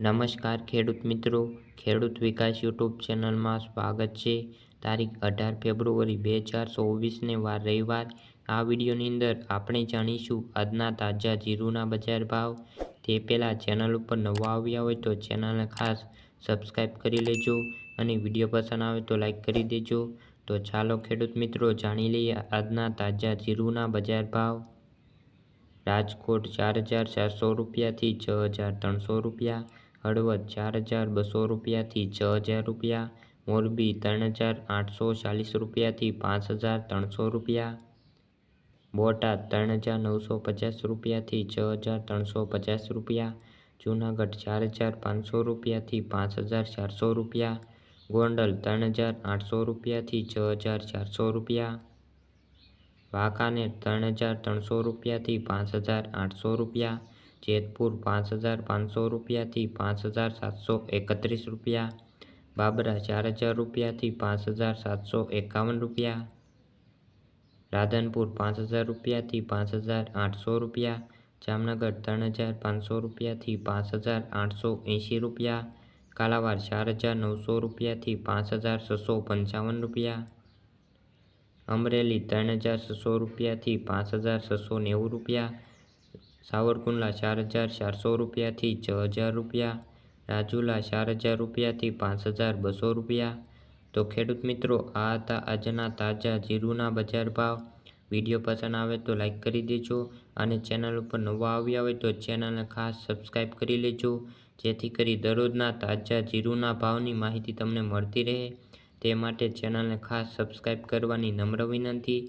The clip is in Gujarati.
નમસ્કાર ખેડૂત મિત્રો. ખેડૂત વિકાસ યુટ્યુબ ચેનલમાં સ્વાગત છે. તારીખ અઢાર ફેબ્રુઆરી બે હજાર ચોવીસને વાર રવિવાર. આ વિડીયોની અંદર આપણે જાણીશું આજના તાજા જીરુના બજાર ભાવ. તે પહેલાં ચેનલ ઉપર નવા આવ્યા હોય તો ચેનલને ખાસ સબસ્ક્રાઈબ કરી લેજો અને વીડિયો પસંદ આવે તો લાઈક કરી દેજો. તો ચાલો ખેડૂત મિત્રો જાણી લઈએ આજના તાજા જીરુના બજાર ભાવ. રાજકોટ ચાર હજાર ચારસો રૂપિયાથી છ હજાર ત્રણસો રૂપિયા. હળવદ ચાર હજાર બસો રૂપિયાથી છ હજાર રૂપિયા, મોરબી ત્રણ હજાર આઠસો ચાલીસ રૂપિયાથી પાંચ હજાર ત્રણસો રૂપિયા, બોટાદ ત્રણ હજાર નવસો પચાસ રૂપિયાથી છ હજાર ત્રણસો પચાસ રૂપિયા, જૂનાગઢ ચાર હજાર પાંચસો રૂપિયાથી પાંચ હજાર ચારસો રૂપિયા, ગોંડલ ત્રણ હજાર આઠસો રૂપિયાથી છ હજાર ચારસો રૂપિયા, વાંકાનેર ત્રણ હજાર ત્રણસો રૂપિયાથી પાંચ હજાર આઠસો રૂપિયા જેતપુર પાંચ હજાર પાંચસો રૂપિયાથી પાંચ હજાર સાતસો એકત્રીસ રૂપિયા. બાબરા ચાર હજાર રૂપિયાથી પાંચ હજાર સાતસો એકાવન રૂપિયા. રાધનપુર પાંચ હજાર રૂપિયાથી પાંચ હજાર આઠસો રૂપિયા. જામનગર ત્રણ હજાર પાંચસો રૂપિયાથી પાંચ હજાર આઠસો એંશી રૂપિયા. કાલાવાર ચાર હજાર નવસો રૂપિયાથી પાંચ હજાર છસો પંચાવન રૂપિયા. અમરેલી ત્રણ હજાર છસો રૂપિયાથી પાંચ હજાર છસો નેવું રૂપિયા. સાવરકુંડલા ચાર હજાર ચારસો રૂપિયાથી છ હજાર રૂપિયા, રાજુલા ચાર હજાર રૂપિયાથી પાંચ હજાર બસો રૂપિયા. તો ખેડૂત મિત્રો, આ હતા આજના તાજા જીરુના બજાર ભાવ. વીડિયો પસંદ આવે તો લાઇક કરી દેજો અને ચેનલ ઉપર નવા આવ્યા હોય તો ચેનલને ખાસ સબસ્ક્રાઈબ કરી લેજો, જેથી કરી દરરોજના તાજા જીરુના ભાવની માહિતી તમને મળતી રહે. તે માટે ચેનલને ખાસ સબસ્ક્રાઈબ કરવાની નમ્ર વિનંતી.